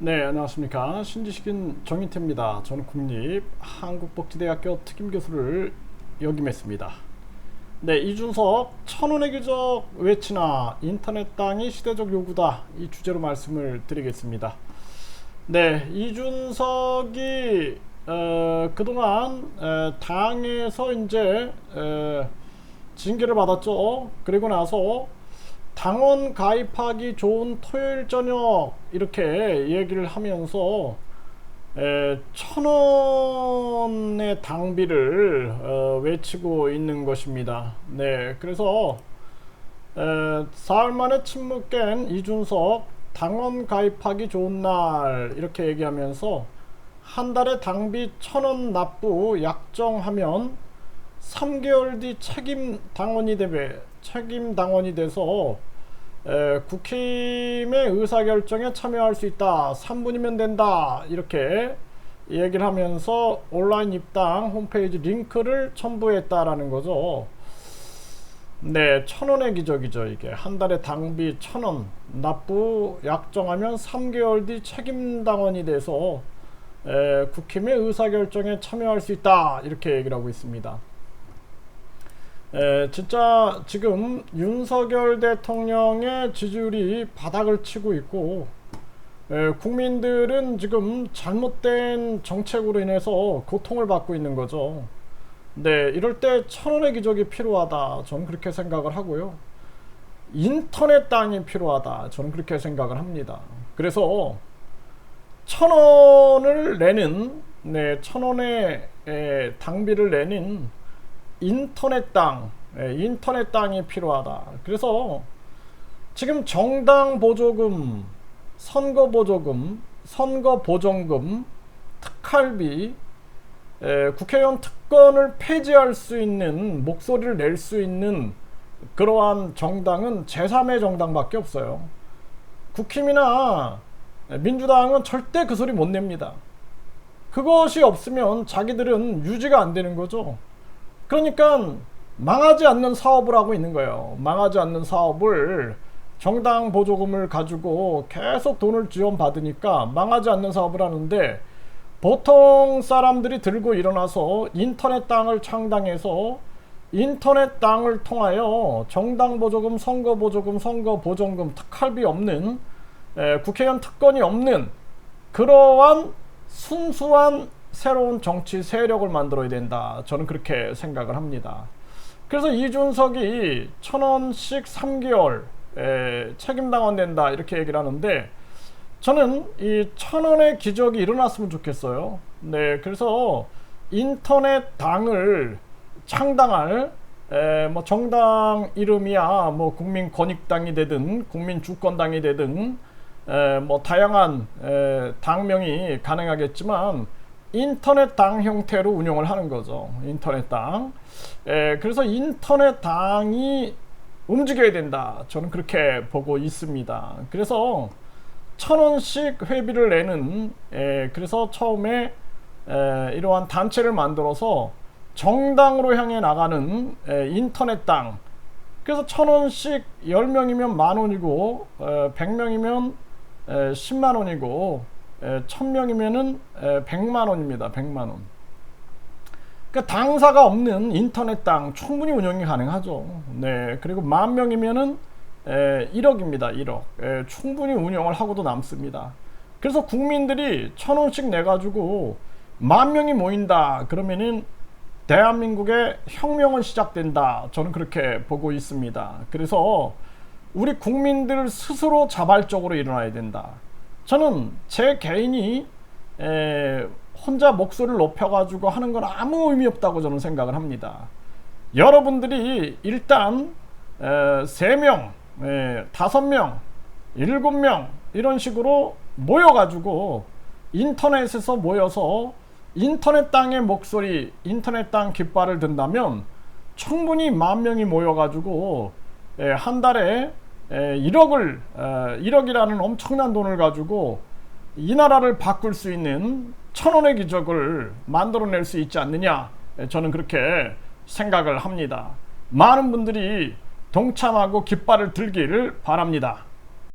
네, 안녕하십니까. 신지식인 정인태입니다. 저는 국립 한국복지대학교 특임교수를 역임했습니다. 네, 이준석 천원의 기적 외치나 인터넷 땅이 시대적 요구다 이 주제로 말씀을 드리겠습니다. 네, 이준석이 어, 그동안 에, 당에서 이제 에, 징계를 받았죠. 그리고 나서 당원 가입하기 좋은 토요일 저녁 이렇게 얘기를 하면서 에, 천 원의 당비를 어, 외치고 있는 것입니다. 네, 그래서 에, 사흘 만에 침묵 깬 이준석 당원 가입하기 좋은 날 이렇게 얘기하면서 한 달에 당비 천 원 납부 약정하면 3개월 뒤 책임 당원이 되বে 책임 당원이 돼서 에, 국힘의 의사결정에 참여할 수 있다. 3분이면 된다. 이렇게 얘기를 하면서 온라인 입당 홈페이지 링크를 첨부했다라는 거죠. 네, 천 원의 기적이죠, 이게. 한 달에 당비 천 원, 납부 약정하면 3개월 뒤 책임당원이 돼서 에, 국힘의 의사결정에 참여할 수 있다. 이렇게 얘기를 하고 있습니다. 에, 진짜 지금 윤석열 대통령의 지지율이 바닥을 치고 있고 에, 국민들은 지금 잘못된 정책으로 인해서 고통을 받고 있는 거죠. 네, 이럴 때 천원의 기적이 필요하다. 저는 그렇게 생각을 하고요. 인터넷 땅이 필요하다. 저는 그렇게 생각을 합니다. 그래서 천 원을 내는 네, 천 원의 에, 당비를 내는 인터넷 땅, 예, 인터넷 땅이 필요하다. 그래서 지금 정당 보조금, 선거 보조금, 선거 보정금, 특할비, 예, 국회의원 특권을 폐지할 수 있는 목소리를 낼 수 있는 그러한 정당은 제3의 정당밖에 없어요. 국힘이나 민주당은 절대 그 소리 못 냅니다. 그것이 없으면 자기들은 유지가 안 되는 거죠. 그러니까 망하지 않는 사업을 하고 있는 거예요. 망하지 않는 사업을 정당 보조금을 가지고 계속 돈을 지원받으니까 망하지 않는 사업을 하는데 보통 사람들이 들고 일어나서 인터넷 땅을 창당해서 인터넷 땅을 통하여 정당 보조금, 선거 보조금, 선거 보정금, 특할비 없는 에, 국회의원 특권이 없는 그러한 순수한 새로운 정치 세력을 만들어야 된다. 저는 그렇게 생각을 합니다. 그래서 이준석이 천 원씩 3개월 에, 책임당원 된다 이렇게 얘기를 하는데 저는 이 천 원의 기적이 일어났으면 좋겠어요. 네, 그래서 인터넷 당을 창당할 에, 뭐 정당 이름이야 뭐 국민 권익당이 되든 국민 주권당이 되든 에, 뭐 다양한 에, 당명이 가능하겠지만 인터넷 당 형태로 운영을 하는 거죠. 인터넷 당. 에, 그래서 인터넷 당이 움직여야 된다. 저는 그렇게 보고 있습니다. 그래서 천 원씩 회비를 내는 에, 그래서 처음에 에, 이러한 단체를 만들어서 정당으로 향해 나가는 에, 인터넷 당. 그래서 천 원씩 열 명이면 만 원이고 백 명이면 십만 원이고 천 명이면은 백만 원입니다. 백만 원. 그러니까 당사가 없는 인터넷 당 충분히 운영이 가능하죠. 네. 그리고 만 명이면은 에, 1억입니다. 1억. 에, 충분히 운영을 하고도 남습니다. 그래서 국민들이 천 원씩 내 가지고 만 명이 모인다. 그러면은 대한민국의 혁명은 시작된다. 저는 그렇게 보고 있습니다. 그래서 우리 국민들 스스로 자발적으로 일어나야 된다. 저는 제 개인이 에, 혼자 목소리를 높여가지고 하는 건 아무 의미 없다고 저는 생각을 합니다. 여러분들이 일단 에, 3명, 에, 5명, 7명 이런 식으로 모여가지고 인터넷에서 모여서 인터넷 땅의 목소리, 인터넷 땅 깃발을 든다면 충분히 만 명이 모여가지고 에, 한 달에 에, 1억을 에, 1억이라는 엄청난 돈을 가지고 이 나라를 바꿀 수 있는 천원의 기적을 만들어낼 수 있지 않느냐 에, 저는 그렇게 생각을 합니다. 많은 분들이 동참하고 깃발을 들기를 바랍니다.